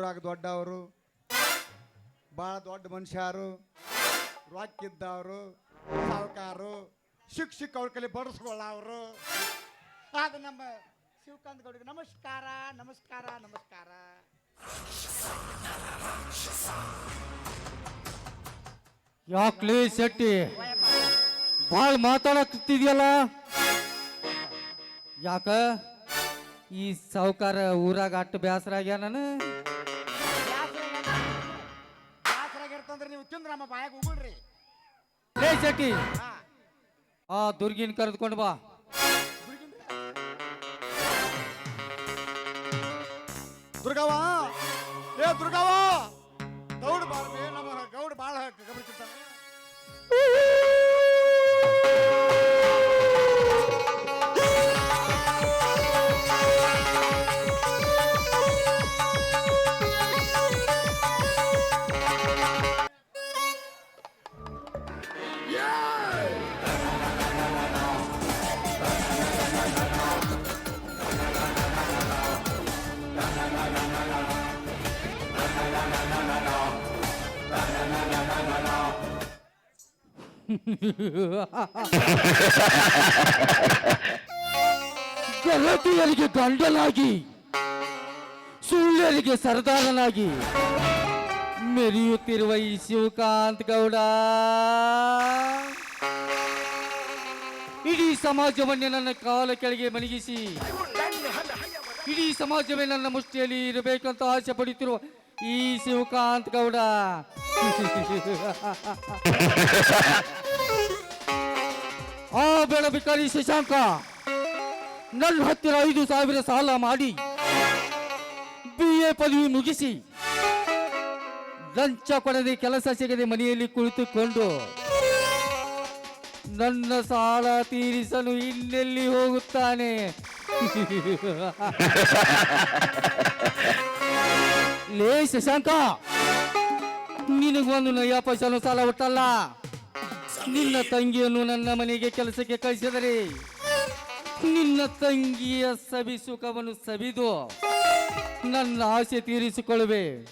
ಊರಾಗ ದೊಡ್ಡವರು ಭಾಳ ದೊಡ್ಡ ಮನುಷ್ಯರು, ರೊಕ್ಕಿದ್ದವರು, ಸಾವುಕಾರು, ಶಿಕ್ಷಕ ಅವ್ರ ಕಲಿ ಬಡಿಸ್ಕೊಳ್ಳವರು ಅದು ನಮ್ಮ ಶಿವಕಾಂತ್ ಗೌಡಿಗೆ ನಮಸ್ಕಾರ ನಮಸ್ಕಾರ ನಮಸ್ಕಾರ. ಯಾಕ್ಲಿ ಶೆಟ್ಟಿ? ಭಾಳ ಮಾತಾಡಕ್ತಿದ್ಯಲ್ಲ ಯಾಕ? ಈ ಸಾವುಕಾರ ಊರಾಗ ಅಟ್ಟು ಬೇಸರ ಆಗ್ಯ ನಾನು? ನಮ್ಮ ಬಾಯಾಗ ಉಗುಳ್ರಿ. ಲೇ ಶೆಟ್ಟಿ. ಹಾ. ಆ ದುರ್ಗಿನ್ ಕರೆದುಕೊಂಡು ಬಾ. ದುರ್ಗವ್ವ. ಏ ದುರ್ಗವ್ವ. ಗೆಳತಿಯರಿಗೆ ಗಂಡನಾಗಿ ಸುಳ್ಳ್ಯರಿಗೆ ಸರ್ದಾರನಾಗಿ ಮೆರೆಯುತ್ತಿರುವ ಈ ಶಿವಕಾಂತ್ ಗೌಡ. ಇಡೀ ಸಮಾಜವನ್ನೇ ನನ್ನ ಕಾಲ ಕೆಳಗೆ ಮಲಗಿಸಿ, ಇಡೀ ಸಮಾಜವೇ ನನ್ನ ಮುಷ್ಟಿಯಲ್ಲಿ ಇರಬೇಕಂತ ಆಸೆ ಪಡುತ್ತಿರುವ ಈ ಶಿವಕಾಂತ್ ಗೌಡ. ಆ ಬೇಡ ಭಿಕಾರಿ ಶಶಾಂಕ. ನನ್ನ ಹತ್ತಿರ ಐದು ಸಾವಿರ ಸಾಲ ಮಾಡಿ ಬಿ ಎ ಪದವಿ ಮುಗಿಸಿ ಲಂಚ ಕೊಡದೆ ಕೆಲಸ ಸಿಗದೆ ಮನೆಯಲ್ಲಿ ಕುಳಿತುಕೊಂಡು ನನ್ನ ಸಾಲ ತೀರಿಸಲು ಇನ್ನೆಲ್ಲಿ ಹೋಗುತ್ತಾನೆ? ಲೇ ಶಶಾಂಕ, ನಿನಗೊಂದು ನಯ್ಯ ಪೈಸಲು ಸಾಲ ಒಟ್ಟಲ್ಲ? ನಿನ್ನ ತಂಗಿಯನ್ನು ನನ್ನ ಮನೆಗೆ ಕೆಲಸಕ್ಕೆ ಕಳಿಸಿದರೆ ನಿನ್ನ ತಂಗಿಯ ಸವಿ ಸುಖವನ್ನು ಸವಿದು ನನ್ನ ಆಸೆ ತೀರಿಸಿಕೊಳ್ಳುವೆ.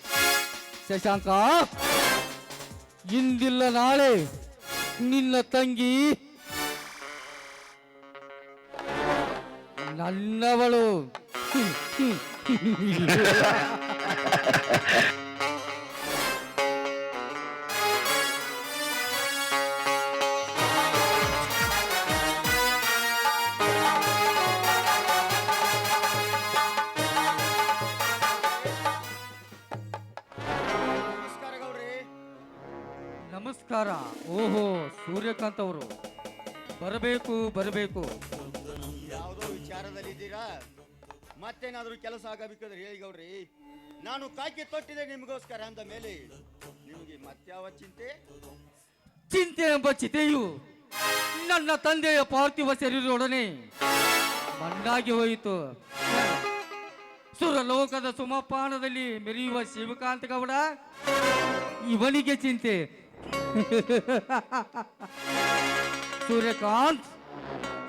ಶಶಾಂಕ, ಇಂದಿಲ್ಲ ನಾಳೆ ನಿನ್ನ ತಂಗಿ ನನ್ನವಳು. ನಮಸ್ಕಾರ ಓಹೋ ಸೂರ್ಯಕಾಂತ್ ಅವರು. ಬರಬೇಕು ಬರಬೇಕು. ಯಾವುದೋ ವಿಚಾರದಲ್ಲಿ ಇದ್ದೀರಾ ಮತ್ತೇನಾದ್ರೂ ಕೆಲಸ ಆಗಬೇಕಾದ್ರೆ ಹೇಳಿ ಗೌಡ್ರಿ. ನಾನು ಕಾಕಿ ತೊಟ್ಟಿದೆ ನಿಮಗೋಸ್ಕರ ಅಂದ ಮೇಲೆ. ನಿಮಗೆ ಮತ್ಯಾವ ಚಿಂತೆ? ಚಿಂತೆ ಎಂಬ ಚಿತೆಯು ನನ್ನ ತಂದೆಯ ಪಾರ್ಥಿವ ಶರೀರದೊಡನೆ ಮಣ್ಣಾಗಿ ಹೋಯಿತು. ಸುರಲೋಕದ ಸುಮಪಾನದಲ್ಲಿ ಮೆರೆಯುವ ಶಿವಕಾಂತ ಗೌಡ ಇವನಿಗೆ ಚಿಂತೆ. ಸೂರ್ಯಕಾಂತ್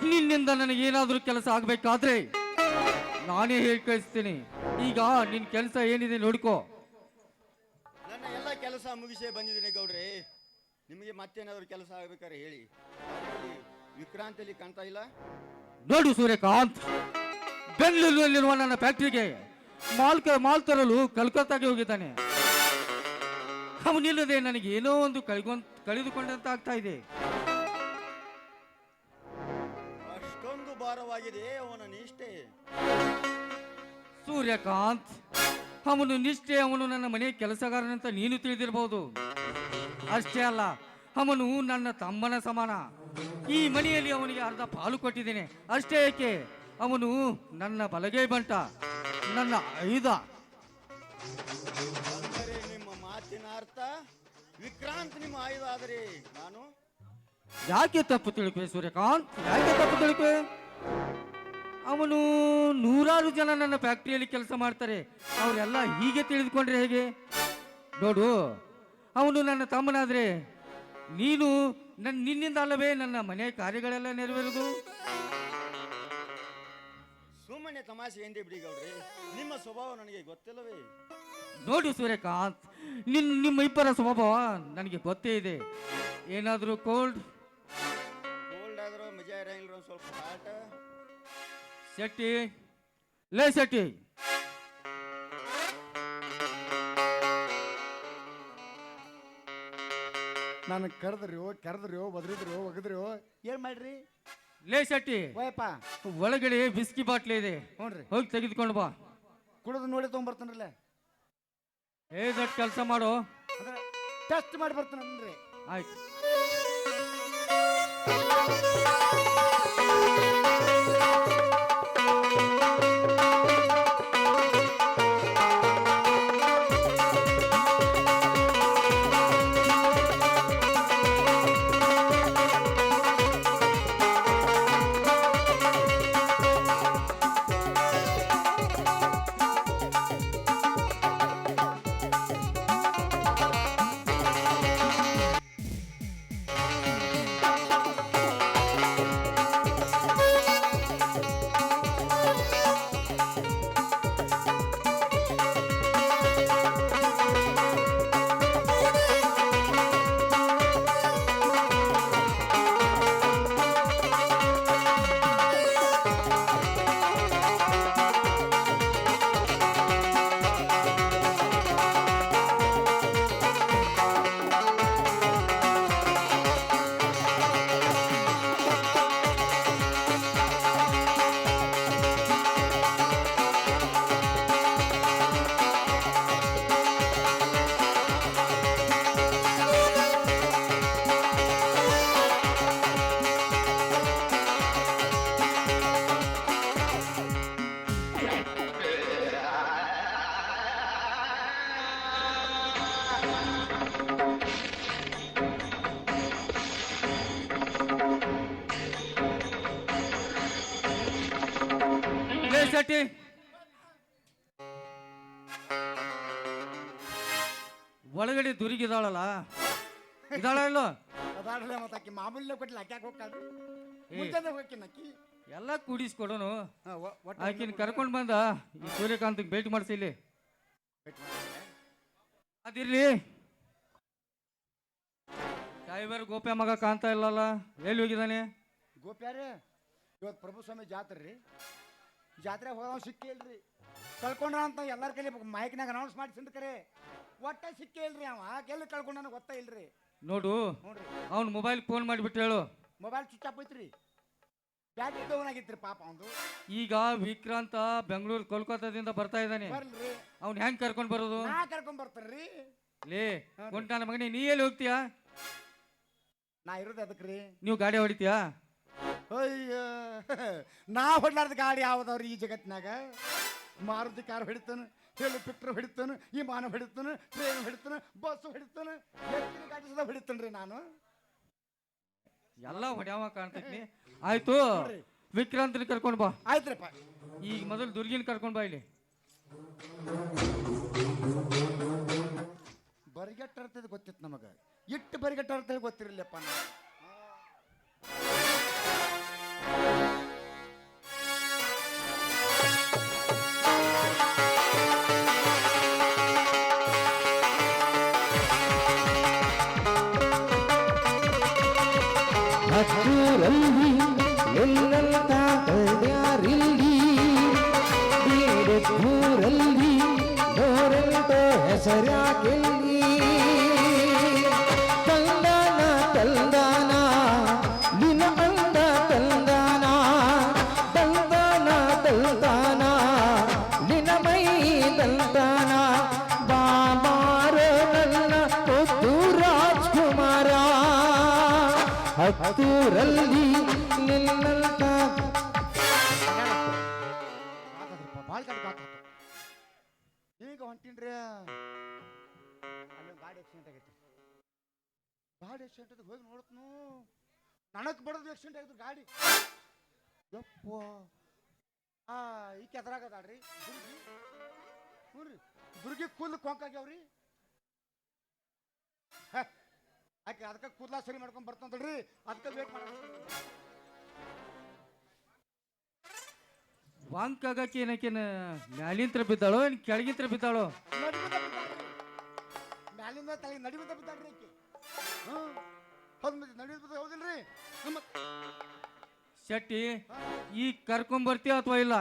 ನಿನ್ನಿಂದ ನನಗೇನಾದರೂ ಕೆಲಸ ಆಗಬೇಕಾದ್ರೆ ನಾನೇ ಹೇಳಿ ಕಳಿಸ್ತೀನಿ. ಈಗ ನಿನ್ನ ಕೆಲಸ ಏನಿದೆ ನೋಡ್ಕೋ. ನನ್ನ ಎಲ್ಲ ಕೆಲಸ ಮುಗಿಸೇ ಬಂದಿದ್ದೀನಿ ಗೌಡ್ರಿ. ನಿಮಗೆ ಮತ್ತೇನಾದರೂ ಕೆಲಸ ಆಗ್ಬೇಕಾದ್ರೆ ಹೇಳಿ. ವಿಕ್ರಾಂತಿಯಲ್ಲಿ ಕಾಣ್ತಾ ಇಲ್ಲ? ನೋಡು ಸೂರ್ಯಕಾಂತ್ ಬೆಂಗಳೂರಿನಲ್ಲಿರುವ ನನ್ನ ಫ್ಯಾಕ್ಟ್ರಿಗೆ ಮಾಲ್ ಮಾಲ್ ತರಲು ಕಲ್ಕತ್ತಾಗೆ ಹೋಗಿದ್ದಾನೆ. ಅವನಿಲ್ಲದೆ ನನಗೆ ಏನೋ ಒಂದು ಕಳ್ಕೊಂಡ್ ಕಳೆದುಕೊಂಡಂತ ಆಗ್ತಾ ಇದೆ ಅಷ್ಟೊಂದು ಭಾರವಾಗಿದೆ ಅವನ ನಿಷ್ಠೆ. ಸೂರ್ಯಕಾಂತ್ ಅವನು ನಿಷ್ಠೆ ಅವನು ನನ್ನ ಮನೆ ಕೆಲಸಗಾರನಂತ ನೀನು ತಿಳಿದಿರಬಹುದು ಅಷ್ಟೇ ಅಲ್ಲ ಅವನು ನನ್ನ ತಮ್ಮನ ಸಮಾನ. ಈ ಮನೆಯಲ್ಲಿ ಅವನಿಗೆ ಅರ್ಧ ಪಾಲು ಕೊಟ್ಟಿದ್ದೇನೆ. ಅಷ್ಟೇ ಏಕೆ? ಅವನು ನನ್ನ ಬಲಗೈ ಬಂಟ ನನ್ನ ಐದ. ಅರ್ಥ ವಿಕ್ರಾಂತ್ ನಿಮ್ಮ ಆಯುಧ ಆದರೆ ನಾನು? ಯಾಕೆ ತಪ್ಪು ತಿಳ್ಕುವೆ ಸೂರ್ಯಕಾಂತ್? ಯಾಕೆ ತಪ್ಪು ತಿಳ್ಕುವೆ? ಅವನು ನೂರಾರು ಜನ ನನ್ನ ಫ್ಯಾಕ್ಟ್ರಿಯಲ್ಲಿ ಕೆಲಸ ಮಾಡ್ತಾರೆ. ಅವರೆಲ್ಲ ಹೀಗೆ ತಿಳಿದುಕೊಂಡ್ರೆ ಹೇಗೆ? ನೋಡು ಅವನು ನನ್ನ ತಮ್ಮನಾದ್ರೆ ನೀನು ನನ್ನ ನಿನ್ನಿಂದ ಅಲ್ಲವೇ ನನ್ನ ಮನೆ ಕಾರ್ಯಗಳೆಲ್ಲ ನೆರವೇರುದು? ಸುಮ್ಮನೆ ತಮಾಷೆ ಏನ್ರಿ ಬಿಡಿ ಗೌಡ್ರಿ. ನಿಮ್ಮ ಸ್ವಭಾವ ನನಗೆ ಗೊತ್ತಿಲ್ಲವೇ? ನೋಡಿ ಸೂರ್ಯಕಾಂತ್ ನಿನ್ನ ನಿಮ್ಮ ಇಬ್ಬರ ಸ್ವಭಾವ ನನಗೆ ಗೊತ್ತೇ ಇದೆ. ಏನಾದರೂ ಕೋಲ್ಡ್ ಕೋಲ್ಡ್ ಆದರೂ ಮಜಾ ಇರಂಗಿಲ್ಲ ಒಂದ್ ಸ್ವಲ್ಪ ಹಾಟ್ ಶೆಟ್ಟಿ ಲೇ ಶೆಟ್ಟಿ. ನಾನು ಕರೆದ್ರಿ ಕರೆದ್ರಿ ಬದ್ರಿದ್ರು ಒಗದ್ರಿ ಏನ್ ಮಾಡ್ರಿ? ಲೇ ಶೆಟ್ಟಿ ವಯಪ್ಪ ಒಳಗಡೆ ಬಿಸ್ಕಿ ಬಾಟ್ಲಿ ಇದೆ. ಹೋಗಿ ತೆಗೆದುಕೊಂಡು ಬಾ. ಕುಡಿದು ನೋಡಿ ತೊಗೊಂಬರ್ತಾನಲ್ಲ ಏ ಕೆಲಸ ಮಾಡು. ಅಂದ್ರೆ ಟೆಸ್ಟ್ ಮಾಡಿ ಬರ್ತಾನನ್ರಿ ಆಯ್ತು. ಒಳಗಡೆ ದುರಿಗಿದಾಳಲ್ಲ ಇದಾಳ ಇಲ್ಲ? ಮತ್ತೆ ಆಕಿ ಮಾಮೂಲಿ ಕೊಟ್ಲಿ ಹೋಗ್ತಾಳ್ರಿ. ಮುಂಚೆನೆ ಆಕಿ. ಎಲ್ಲ ಕೂಡಿಸ್ಕೊಡೋನು. ಹಾ, ಒ- ಒಟ್ಟು ಆಕಿನ ಕರ್ಕೊಂಡು ಬಂದ. ಈ ಸೂರ್ಯಕಾಂತ್ಗೆ ಭೇಟಿ ಮಾಡಿಸಿ ಇಲ್ಲಿ. ಮಾಡ್ತಾರೆ. ಅದಿರ್ಲಿ. ಡ್ರೈವರ್ ಗೋಪ್ಯ ಮಗ ಕಾಣ್ತಾ ಇಲ್ಲಲ್ಲ? ಎಲ್ಲಿ ಹೋಗಿದ್ದಾನೆ? ಗೋಪ್ಯಾರೇ ಇವತ್ತು ಪ್ರಭು ಸ್ವಾಮಿ ಜಾತ್ರೆ ರೀ. ಜಾತ್ರೆ ಹೋದವ ಸಿಕ್ಕಿಲ್ರಿ ಕಳ್ಕೊಂಡ್ರ ಅಂತ ಎಲ್ಲರ ಕೈಲಿ ಮೈಕ್ನಾಗ ಅನೌನ್ಸ್ ಮಾಡಿಸಿಂದ ಕರೆ. ಒಟ್ಟ ಸಿಕ್ಕೇ ಇಲ್ರಿ ಅವ. ಎಲ್ಲಿ ಕಳ್ಕೊಂಡ ಗೊತ್ತಾ ಇಲ್ರಿ? ನೋಡು ನೋಡ್ರಿ. ಅವ್ನ ಮೊಬೈಲ್ ಫೋನ್ ಮಾಡಿಬಿಟ್ಟು ಹೇಳು. ಮೊಬೈಲ್ ಸ್ವಿಚ್ ಆಫ್ ಐತ್ರಿ ಬ್ಯಾಟ್ರಿ ಡೌನ್ ಆಗಿತ್ರಿ ಪಾಪ ಅವ್ನು ಈಗ ವಿಕ್ರಾಂತ ಬೆಂಗಳೂರು ಕೋಲ್ಕತ್ತಾದಿಂದ ಬರ್ತಾ ಇದ್ದಾನೆ. ಬರ್ಲ್ರಿ ಅವ್ನ ಹೆಂಗ್ ಕರ್ಕೊಂಡು ಬರೋದು? ನಾ ಕರ್ಕೊಂಡ್ ಬರ್ತಾರ್ರಿ ಲೇ ಕೊಂಟ ಮಗನಿ ನೀ ಎಲ್ಲಿ ಹೋಗ್ತೀಯಾ? ನಾ ಇರೋದು ಅದಕ್ರಿ ನೀವು ಗಾಡಿ ಹೊಡಿತೀಯಾ? ಅಯ್ಯೋ ನಾ ಹೊಡ್ಲಾರ್ದ ಗಾಡಿ ಯಾವ್ದವ್ರಿ ಈ ಜಗತ್ತಿನಾಗ ಮಾರುತಿ ಕಾರ್ ಹೊಡಿತಾನ. ಹೆಲಿಕಾಪ್ಟರ್ ಹೊಡಿತಾನೆ ವಿಮಾನ ಹೊಡಿತಾನೆ ಟ್ರೈನ್ ಹೊಡಿತಾನೆ ಬಸ್ ಹೊಡಿತಾನೆ. ಎತ್ತಿನ ಗಾಡಿ ಸದ ಹೊಡಿತಾನ್ರಿ ನಾನು. ಎಲ್ಲ ಹೊಡ್ಯಾವ ಕಾಣ್ತೈತಿ ಆಯ್ತು ವಿಕ್ರಾಂತ್ ವಿಕ್ರಾಂತನ ಕರ್ಕೊಂಡು ಬಾ. ಆಯ್ತ್ರಪ್ಪ. ಈಗ ಮೊದಲು ದುರ್ಗಿನ ಕರ್ಕೊಂಡು ಬಾ ಇಲ್ಲಿ. ಬರಿಗೆಟ್ಟ ಗೊತ್ತಿತ್ತು ನಮಗ. ಇಟ್ಟು ಬರಿಗೆಟ್ಟ ಅರ್ಥ ಗೊತ್ತಿರಲಿಲ್ಲಪ್ಪ ನಾನು ಹತ್ತೂರಲ್ಲಿ ನಿನ್ನಂತ ಕಳ್ಯಾರಿಲ್ಲಿ ಬೇಡೂರಲ್ಲಿ ನೋರೆಂತ ಹೆಸರಾಗಿಲ್ಲಿ ಹತ್ತೂರಲ್ಲಿ ನಿನ್ನಂತ. ಈಗ ಹೊಂಟಿನ್ರಿ. ಅಲ್ಲಿ ಗಾಡಿ ಆಕ್ಸಿಡೆಂಟ್ ಆಗೈತಿ ಗಾಡಿ ಆಕ್ಸಿಡೆಂಟ್ ಅದಕ್ಕೆ ಹೋಗಿ ನೋಡ್ತನು ನನಕ್ ಬಡದು ಆಕ್ಸಿಡೆಂಟ್ ಆಗಿದ್ರು ಗಾಡಿ. ಯಪ್ಪ. ಆ ಈ ಎದುರಾಗದಾಳ್ರಿ ದುರ್ಗಿ ಹ್ಞೂ ರೀ ದುರ್ಗಿ ಕೂದಲು ಕೊಂಕಾಗ್ಯಾವ್ರಿ. ಹ, ಆಕೆ ಅದಕ್ಕೆ ಕೂದಲ ಸರಿ ಮಾಡ್ಕೊಂಡ್ ಬರ್ತಂತಳ್ರಿ? ಅದಕ್ಕೆ ವೇಟ್ ಮಾಡ ವಾಂಕ್ ಆಗಕ್ಕೆ ಏನಕ್ಕೇನ ಮ್ಯಾಲಿಂತ್ರ ಬಿದ್ದಾಳೋ ಏನ್ ಕೆಳಗಿಂತ್ರ ಬಿದ್ದಾಳೋ? ಮ್ಯಾಲಿಂದ ತಲೆ ನಡಿಬಿದ್ದ ಬಿದ್ದಾಳ್ರಿ ಆಕೆ. ಹ್ಮ್ ಹೌದು ಮತ್ತೆ ಬಿದ್ದ ಹೌದಿಲ್ರಿ? ಹ್ಮ್, ಶೆಟ್ಟಿ ಈಗ ಕರ್ಕೊಂಡ್ ಬರ್ತೀಯ ಅಥವಾ ಇಲ್ಲ?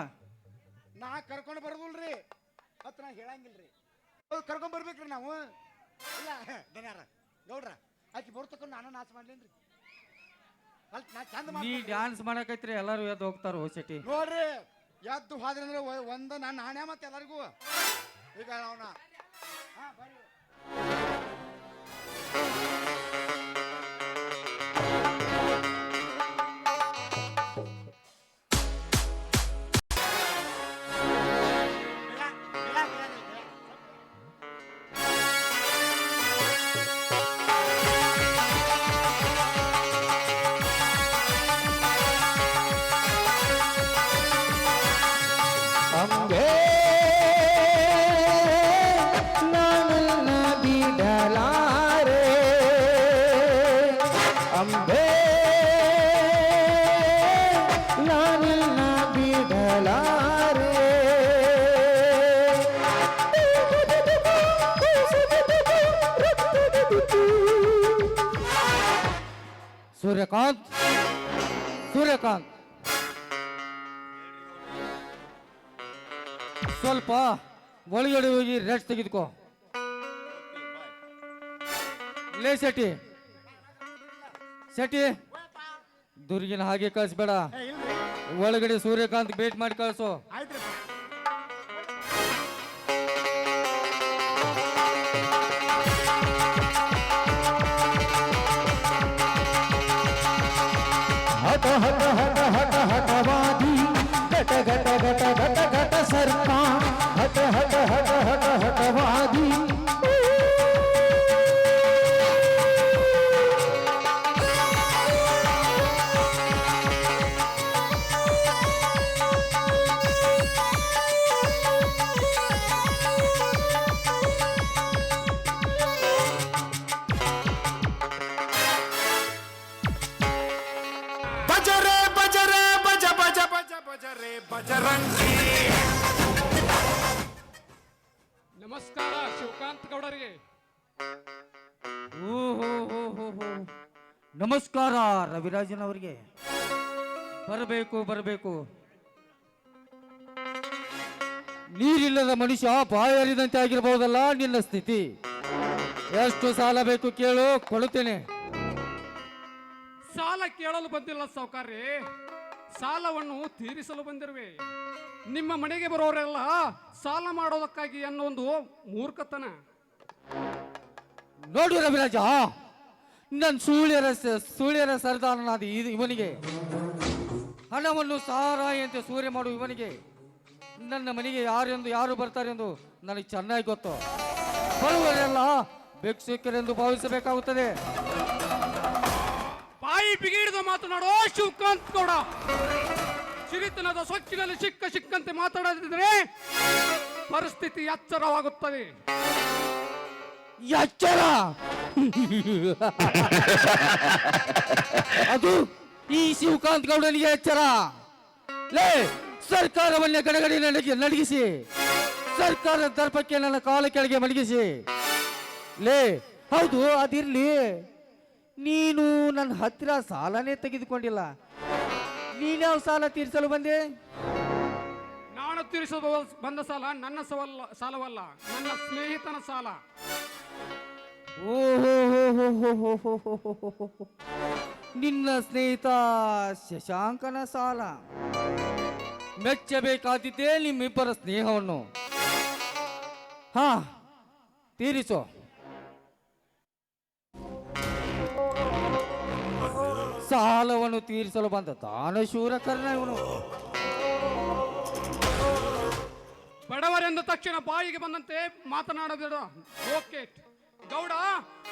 ನಾ ಕರ್ಕೊಂಡು ಬರೋದಿಲ್ರಿ. ಹತ್ರ ನಾ ಹೇಳಂಗಿಲ್ರಿ. ಕರ್ಕೊಂಡ್ ಬರ್ಬೇಕ್ರಿ ನಾವು. ಇಲ್ಲ ದನ್ಯಾರ ಗೌಡ್ರ. ಆಕಿ ಬರ್ತಕ್ಕ ನಾನು ನಾಶ ಮಾಡ್ಲೇನ್ರಿ? ಅಲ್ ನಾ ಚಂದ ನೀ ಡ್ಯಾನ್ಸ್ ಮಾಡಕೈತ್ರಿ ಎಲ್ಲಾರು ಎದ್ದು ಹೋಗ್ತಾರೋ ಶೆಟ್ಟಿ ನೋಡ್ರಿ ಎದ್ದು ಹೋದ್ರಿ ಅಂದ್ರೆ ಒಂದ ನಾನು ನಾಣ್ಯ ಮತ್ತೆ ಎಲ್ಲರಿಗೂ. ಈಗ ಅವನ ಹಾ ಬರ್ರಿ. ಸೂರ್ಯಕಾಂತ್. ಸೂರ್ಯಕಾಂತ್. ಸ್ವಲ್ಪ ಒಳಗಡೆ ಹೋಗಿ ರೆಸ್ಟ್ ತೆಗೆದುಕೋ. ಲೇ ಶೆಟ್ಟಿ. ಶೆಟ್ಟಿ. ದುರ್ಗಿನ ಹಾಗೆ ಕಳಿಸ್ಬೇಡ. ಒಳಗಡೆ ಸೂರ್ಯಕಾಂತ್ ಭೇಟಿ ಮಾಡಿ ಕಳಿಸು. ನಮಸ್ಕಾರ ರವಿರಾಜನ್ ಅವರಿಗೆ ಬರಬೇಕು ಬರಬೇಕು. ನೀರಿಲ್ಲದ ಮನುಷ್ಯ ಬಾಯರಿದಂತೆ ಆಗಿರಬಹುದಲ್ಲ ನಿನ್ನ ಸ್ಥಿತಿ. ಎಷ್ಟು ಸಾಲ ಬೇಕು ಕೇಳು ಕೊಡುತ್ತೇನೆ. ಸಾಲ ಕೇಳಲು ಬಂದಿಲ್ಲ ಸಾವುಕಾರಿ ಸಾಲವನ್ನು ತೀರಿಸಲು ಬಂದಿರುವೆ. ನಿಮ್ಮ ಮನೆಗೆ ಬರೋರೆಲ್ಲ ಸಾಲ ಮಾಡೋದಕ್ಕಾಗಿ ಅನ್ನೋ ಒಂದು ಮೂರ್ಖತನ. ನೋಡಿ ರವಿರಾಜ. ನನ್ನ ಸೂಳ್ಯರ ಸುಳ್ಯರ ಸರ್ದಾರನಾದ ಇವನಿಗೆ. ಹಣವನ್ನು ಸಾರಾಯಂತೆ ಸೂರ್ಯ ಮಾಡು ಇವನಿಗೆ. ನನ್ನ ಮನೆಗೆ ಯಾರೆಂದು ಯಾರು ಬರ್ತಾರೆ ಎಂದು ನನಗೆ ಚೆನ್ನಾಗಿ ಗೊತ್ತು. ಬರುವರೆಲ್ಲ ಭಿಕ್ಷುಕರೆಂದು ಭಾವಿಸಬೇಕಾಗುತ್ತದೆ. ಬಾಯಿ ಬಿಗಿಡಿದು ಮಾತನಾಡೋ ಶಿವಕಾಂತ್ ಗೌಡ. ಸಿರಿತನದ ಸೊಕ್ಕಿನಲ್ಲಿ ಸಿಕ್ಕ ಸಿಕ್ಕಂತೆ ಮಾತಾಡದಿದ್ರೆ ಪರಿಸ್ಥಿತಿ ಎಚ್ಚರವಾಗುತ್ತದೆ. ಎಚ್ಚರ! ಅದು ಈ ಶಿವಕಾಂತ್ ಗೌಡನಿಗೆ ಎಚ್ಚರ. ಲೇ, ಸರ್ಕಾರವನ್ನೇ ಗಡಗಡೆ ನಡಗಿ ನಡಗಿಸಿ. ಸರ್ಕಾರದ ದರ್ಪಕ್ಕೆ ನನ್ನ ಕಾಲ ಕೆಳಗೆ ಮಲಗಿಸಿ ಲೇ, ಹೌದು, ಅದಿರ್ಲಿ. ನೀನು ನನ್ನ ಹತ್ತಿರ ಸಾಲನೇ ತೆಗೆದುಕೊಂಡಿಲ್ಲ. ನೀನ್ಯಾವ ಸಾಲ ತೀರಿಸಲು ಬಂದೆ? ನಾನು ತೀರಿಸಲು ಬಂದ ಸಾಲ ನನ್ನ ಸವಲ್ಲ ಸಾಲವಲ್ಲ. ನನ್ನ ಸ್ನೇಹಿತನ ಸಾಲ. ಓಹೋ ನಿನ್ನ ಸ್ನೇಹಿತ ಶಶಾಂಕನ ಸಾಲ ಮೆಚ್ಚಬೇಕಾದಿದ್ದೇ ನಿಮ್ಮಿಬ್ಬರ ಸ್ನೇಹವನ್ನು ಹಾ ತೀರಿಸೋ ಸಾಲವನ್ನು ತೀರಿಸಲು ಬಂದ ದಾನಶೂರ ಕರ್ಣ ಇವನು ಬಡವರೆಂದ ತಕ್ಷಣ ಬಾಯಿಗೆ ಬಂದಂತೆ ಮಾತನಾಡಬೇಡ ಓಕೆ ಗೌಡ,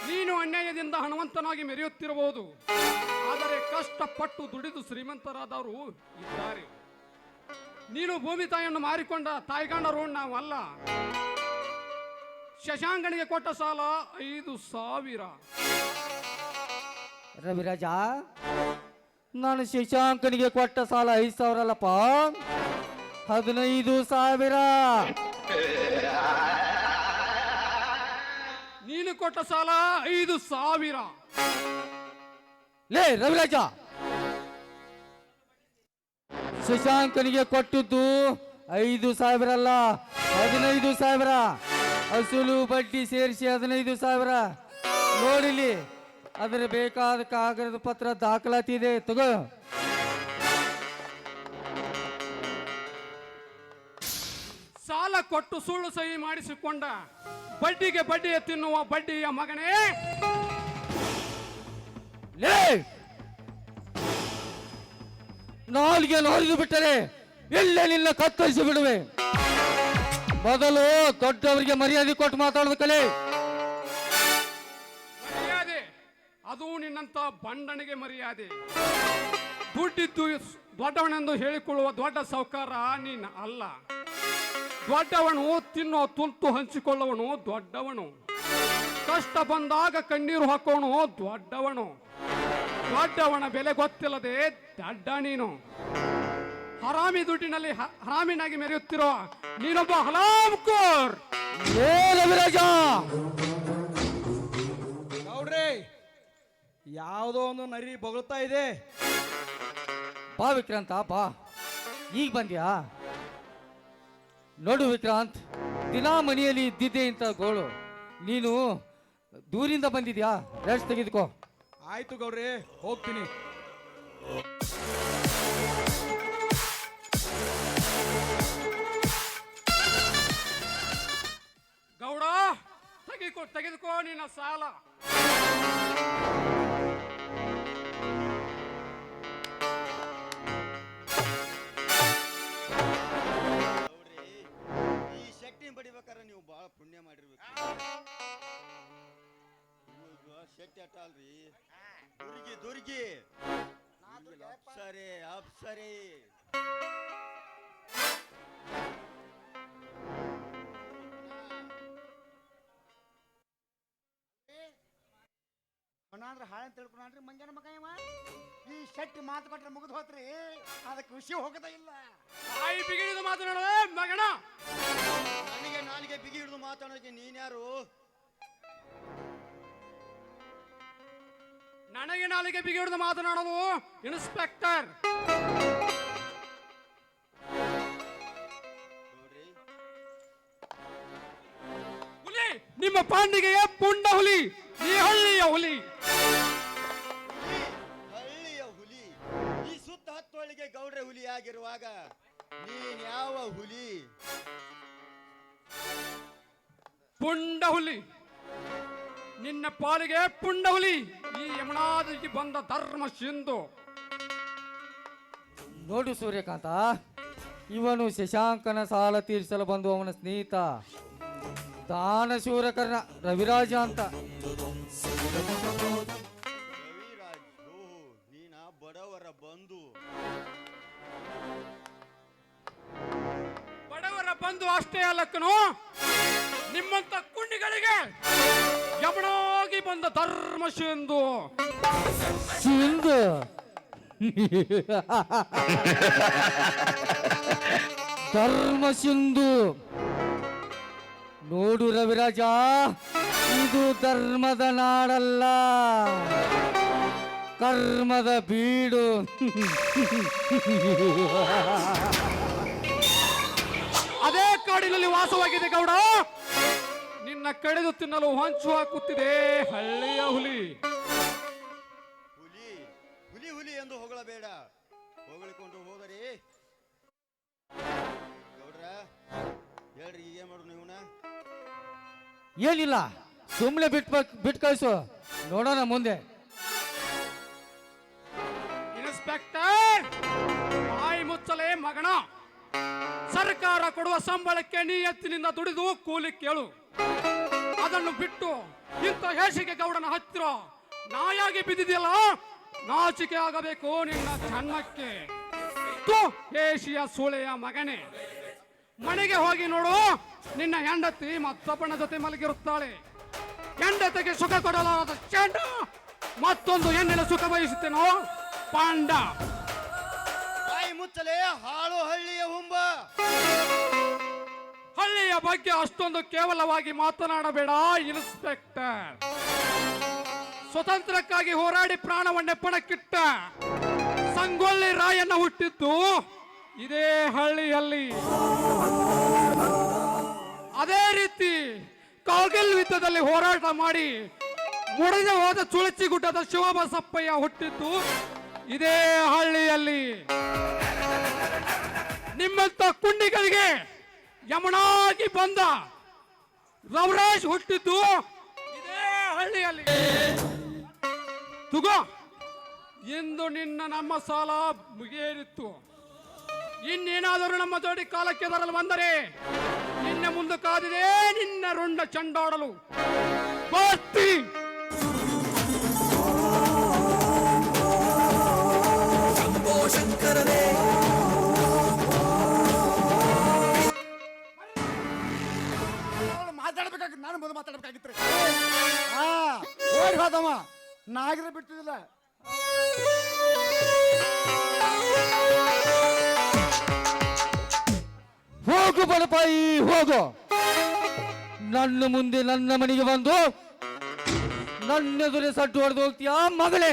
ನೀನು ಅನ್ಯಾಯದಿಂದ ಹಣವಂತನಾಗಿ ಮೆರೆಯುತ್ತಿರಬಹುದು. ಆದರೆ ಕಷ್ಟಪಟ್ಟು ದುಡಿದು ಶ್ರೀಮಂತರಾದವರು ಇದ್ದಾರೆ. ನೀನು ಭೂಮಿ ತಾಯಿಯನ್ನು ಮಾರಿಕೊಂಡ ತಾಯ್ಗಂಡರು ನಾವಲ್ಲ ಶಶಾಂಕನಿಗೆ ಕೊಟ್ಟ ಸಾಲ ಐದು ಸಾವಿರ. ರವಿರಾಜ, ನಾನು ಶಶಾಂಕನಿಗೆ ಕೊಟ್ಟ ಸಾಲ ಐದು ಸಾವಿರ ಅಲ್ಲಪ್ಪ ಹದಿನೈದು ಸಾವಿರ. ಕೊಟ್ಟ ಸಾಲ ಐದು ಸಾವಿರ. ಲೇ, ರವಿರಾಜ. ಶಶಾಂಕನಿಗೆ ಕೊಟ್ಟಿದ್ದು ಐದು ಸಾವಿರ ಅಲ್ಲ, ಹದಿನೈದು ಸಾವಿರ. ಅಸಲು ಬಡ್ಡಿ ಸೇರಿಸಿ ಹದಿನೈದು ಸಾವಿರ. ನೋಡಿಲಿ ಅದರ ಬೇಕಾದ ಕಾಗದ ಪತ್ರ ದಾಖಲಾತಿ ಇದೆ ತಗೋ. ಸಾಲ ಕೊಟ್ಟು ಸುಳ್ಳು ಸಹಿ ಮಾಡಿಸಿಕೊಂಡ ಬಡ್ಡಿಗೆ ಬಡ್ಡಿಯ ತಿನ್ನುವ ಬಡ್ಡಿಯ ಮಗನೇ. ಲೇ! ನಾಲ್ಗೆ ನಾಲ್ಗೆ ಬಿಟ್ಟರೆ ಇಲ್ಲೇ ನಿನ್ನ ಕತ್ತರಿಸಿ ಬಿಡುವೆ. ಮೊದಲು ದೊಡ್ಡವರಿಗೆ ಮರ್ಯಾದೆ ಕೊಟ್ಟು ಮಾತಾಡೋದು ಕಲೆ ಮರ್ಯಾದೆ ಅದು ನಿನ್ನಂತ ಬಂಡನಿಗೆ ಮರ್ಯಾದೆ. ದುಡ್ಡಿದ್ದು ದೊಡ್ಡವನೆಂದು ಹೇಳಿಕೊಳ್ಳುವ ದೊಡ್ಡ ಸೌಕಾರ ನೀನು ಅಲ್ಲ. ದೊಡ್ಡವನು ತಿನ್ನೋ ತುಂತು ಹಂಚಿಕೊಳ್ಳವನು, ದೊಡ್ಡವನು. ಕಷ್ಟ ಬಂದಾಗ ಕಣ್ಣೀರು ಹಾಕೋನು, ದೊಡ್ಡವನು. ದೊಡ್ಡವನ ಬೆಲೆ ಗೊತ್ತಿಲ್ಲದೆ ದಡ್ಡ ನೀನು. ಹರಾಮಿ ದುಡ್ಡಿನಲ್ಲಿ ಹರಾಮಿನಾಗಿ ಮೆರೆಯುತ್ತಿರೋ ನೀನೊಬ್ಬ ಹಲಾಮ್ಕೋರ್ ನೋಡ್ರಿ ಯಾವುದೋ ಒಂದು ನರಿ ಬೊಗಳ್ತಾ ಇದೆ. ಬಾ ವಿಕ್ರಾಂತ, ಬಾ. ಈಗ ಬಂದ್ಯಾ? ನೋಡು ವಿಕ್ರಾಂತ್, ದಿನಾ ಮನೆಯಲ್ಲಿ ಇದ್ದಿದ್ದೆ ಇಂಥ ಗೋಳು. ನೀನು ದೂರಿಂದ ಬಂದಿದ್ಯಾ? ರೆಸ್ಟ್ ತೆಗೆದುಕೋ. ಆಯ್ತು ಗೌರಿ ಹೋಗ್ತೀನಿ. ಗೌಡ ತೆಗೆದುಕೋ ತೆಗೆದುಕೋ ನಿನ್ನ ಸಾಲ. ಇವಾಗ ಶೆಟ್ಟಿ ಅಟ್ಟ ಅಲ್ರಿ ದುರ್ಗಿ ದುರ್ಗಿ. ಅಪ್ಸರೆ ಅಪ್ಸರೆ ಮನಾದ್ರ ಹಾಳೆ ತಿಳ್ಕೊಂಡ್ರಿ ಮಂಜನ ಮಗ ಇವ? ಈ ಶೆಟ್ಟಿ ಮಾತು ಕೊಟ್ರೆ ಮುಗಿದು ಹೋತ್ರಿ. ಅದಕ್ಕೆ ಖುಷಿ ಹೋಗದ ಇಲ್ಲ. ತಾಯಿ ಬಿಗಿಡಿದು ಮಾತನಾಡ ಮಗಣ ನನಗೆ ನಾಲಿಗೆ ಬಿಗಿ ಹಿಡಿದು ಮಾತಾಡೋಕೆ ನೀನ್ಯಾರು ನನಗೆ ನಾಲಿಗೆ ಬಿಗಿಡಿದು ಮಾತನಾಡೋದು ಇನ್ಸ್ಪೆಕ್ಟರ್ ಹುಲಿ ನಿಮ್ಮ ಪಾಂಡಿಗೆಯ ಪುಂಡ ಹುಲಿ ಈ ಹಳ್ಳಿಯ ಹುಲಿ. ಹಳ್ಳಿಯ ಹುಲಿ ಈ ಸುತ್ತ ಹತ್ತೊಳಿಗೆ ಗೌಡ್ರೆ ಹುಲಿ ಆಗಿರುವಾಗ ನೀನ್ ಯಾವ ಹುಲಿ? ಪುಂಡ ಹುಲಿ. ನಿನ್ನ ಪಾಲಿಗೆ ಪುಂಡವಲಿ ಈ ಯಮುನಾದಿಗೆ ಬಂದ ಧರ್ಮ ಸಿಂಧು. ನೋಡು ಸೂರ್ಯಕಾಂತ ಇವನು ಶಶಾಂಕನ ಸಾಲ ತೀರಿಸಲು ಬಂದು ಅವನ ಸ್ನೇಹಿತ. ದಾನಶೂರಕರ್ಣ ರವಿರಾಜ ಅಂತ. ರವಿರಾಜ್ ನೀನ ಬಡವರ ಬಂಧು ಬಡವರ ಬಂಧು ಅಷ್ಟೇ ಅಲ್ಲಕ್ಕನು ನಿಮ್ಮಂತ ಕುಂಡಿಗಳಿಗೆ ಯಮನಾಗಿ ಬಂದ ಧರ್ಮ ಸಿಂಧು. ಸಿಂಧು? ಧರ್ಮ ಸಿಂಧು. ನೋಡು ರವಿರಾಜ ಇದು ಧರ್ಮದ ನಾಡಲ್ಲ. ಕರ್ಮದ ಬೀಡು. ಅದೇ ಕಾಡಿನಲ್ಲಿ ವಾಸವಾಗಿದೆ ಗೌಡ ನಿನ್ನ ಕಡಿದು ತಿನ್ನಲು ಹೊಂಚು ಹಾಕುತ್ತಿದೆ. ಹಳ್ಳಿಯ ಹುಲಿ. ಹುಲಿ ಹುಲಿ ಹುಲಿ ಎಂದು ಹೊಗಳಬೇಡ. ಹೊಗಳಿಕೊಂಡು ಹೋದರೆ. ಗೌಡ್ರ ಹೇಳ್ರಿ ಏನ್ ಮಾಡು ನೀವುನ ಏನಿಲ್ಲ ಸುಮ್ಮನೆ ಬಿಟ್ ಬಿಟ್ ಕಳಿಸು. ನೋಡೋಣ ಮುಂದೆ. ಇನ್ಸ್ಪೆಕ್ಟರ್ ಬಾಯಿ ಮುಚ್ಚಲೇ ಮಗನ. ಸರ್ಕಾರ ಕೊಡುವ ಸಂಬಳಕ್ಕೆ ನೀ ಎತ್ತಿನಿಂದ ದುಡಿದು ಕೂಲಿ ಕೇಳು. ಅದನ್ನು ಬಿಟ್ಟು ಇಂಥ ಹೇಸಿಗೆ ಗೌಡನ ಹತ್ತಿರ ನಾಯಾಗಿ ಬಿದ್ದಿದೆಯಲ್ಲ, ನಾಚಿಕೆ ಆಗಬೇಕು ನಿನ್ನ ಜನ್ಮಕ್ಕೆ. ತು ಹೇಸಿಯ ಸೂಳೆಯ ಮಗನೇ. ಮನೆಗೆ ಹೋಗಿ ನೋಡು, ನಿನ್ನ ಹೆಂಡತಿ ಮತ್ತೊಬ್ಬನ ಜೊತೆ ಮಲಗಿರುತ್ತಾಳೆ. ಹೆಂಡತಿಗೆ ಸುಖ ಕೊಡಲಾರದ ಚೆಂಡ ಮತ್ತೊಂದು ಹೆಣ್ಣಿನ ಸುಖ ಬಯಸುತ್ತೇನೋ? ಪಾಂಡ. ಬಾಯಿ ಮುಚ್ಚಲೇ ಹಾಳು ಹಳ್ಳಿಯ ಹುಂಬ. ಹಳ್ಳಿಯ ಬಗ್ಗೆ ಅಷ್ಟೊಂದು ಕೇವಲವಾಗಿ ಮಾತನಾಡಬೇಡ ಇನ್ಸ್ಪೆಕ್ಟರ್ ಸ್ವತಂತ್ರಕ್ಕಾಗಿ ಹೋರಾಡಿ ಪ್ರಾಣವನ್ನೆಪ್ಪಣಕ್ಕಿಟ್ಟ ಸಂಗೊಳ್ಳಿ ರಾಯಣ್ಣ ಹುಟ್ಟಿದ್ದು ಇದೇ ಹಳ್ಳಿಯಲ್ಲಿ. ಅದೇ ರೀತಿ ಕಾರ್ಗಿಲ್ ಯುದ್ಧದಲ್ಲಿ ಹೋರಾಟ ಮಾಡಿ ಮುಡಿದ ಹೋದ ಚುಳಚಿಗುಡ್ಡದ ಶಿವಬಸಪ್ಪಯ್ಯ ಹುಟ್ಟಿದ್ದು ಇದೇ ಹಳ್ಳಿಯಲ್ಲಿ. ನಿಮ್ಮಂತ ಕುಂಡಿಗಳಿಗೆ ಯಮನಾಗಿ ಬಂದ. ರವರಾಜ್ ಹುಟ್ಟಿದ್ದು ಇದೇ ಹಳ್ಳಿಯಲ್ಲಿ. ತುಗೋ. ಇಂದು ನಿನ್ನ ನಮ್ಮ ಸಾಲ ಮುಗಿಯೇರಿತ್ತು. ಇನ್ನೇನಾದರೂ ನಮ್ಮ ಜೋಡಿ ಕಾಲಕ್ಕೆ ಬರಲು ಬಂದರೆ ನಿನ್ನ ಮುಂದೆ ಕಾದಿದೆ ನಿನ್ನ ರುಂಡ ಚಂಡಾಡಲು. ನಾನು ಮೊದಲು ಮಾತಾಡ್ಬೇಕಾಗಿತ್ತು ಹಾ ಓಡಿ ಹೋದವ ನಾಗಿದ್ರೆ ಬಿಡ್ತಿದಿಲ್ಲ ಹೋಗು ಬಡಪಾಯಿ, ಹೋಗು. ನನ್ನ ಮುಂದೆ ನನ್ನ ಮನೆಗೆ ಬಂದು ನನ್ನ ಎದುರೇ ಸಡ್ಡು ಹೊಡೆದು ಹೋಗ್ತೀಯ, ಮಗಳೇ?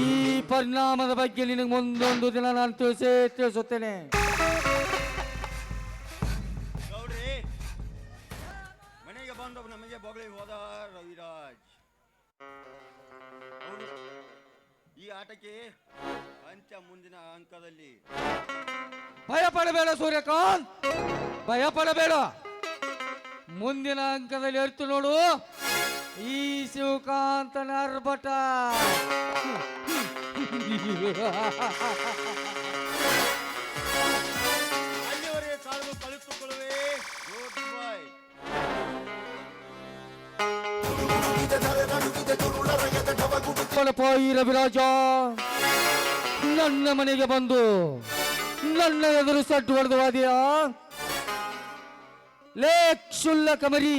ಈ ಪರಿಣಾಮದ ಬಗ್ಗೆ ನಿನಗೆ ಮುಂದೊಂದು ದಿನ ನಾನು ತಿಳಿಸೇ ತಿಳಿಸುತ್ತೇನೆ. ನೋಡ್ರಿ ಮನೆಗೆ ಬಂದು ನಮಗೆ ಬೊಗಳಿ ಹೋದ ರವಿರಾಜ್. ಈ ಆಟಕ್ಕೆ ಅಂತ್ಯ ಮುಂದಿನ ಅಂಕದಲ್ಲಿ. ಭಯ ಪಡಬೇಡ ಸೂರ್ಯಕಾಂತ್ ಭಯ ಪಡಬೇಡ. ಮುಂದಿನ ಅಂಕದಲ್ಲಿ ಅರ್ತು ನೋಡು. ಈ ಶಿವಕಾಂತನ ಅರ್ಭಟ. ಪಡಪಾಯಿ ರವಿರಾಜ, ನನ್ನ ಮನೆಗೆ ಬಂದು, ನನ್ನ ಎದುರು ಸಟ್ಟು ಹೊಡೆದು ವಾದಿಯಾ ಲೇ ಕ್ಷುಲ್ಲಕ ಮರಿ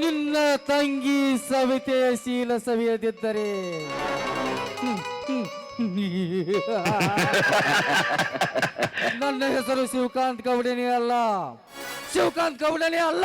ನಿನ್ನ ತಂಗಿ ಸವಿತೆ ಶೀಲ ಸವಿಯದಿದ್ದರೆ ನನ್ನ ಹೆಸರು ಶಿವಕಾಂತ್ ಗೌಡನೇ ಅಲ್ಲ. ಶಿವಕಾಂತ್ ಗೌಡನೇ ಅಲ್ಲ.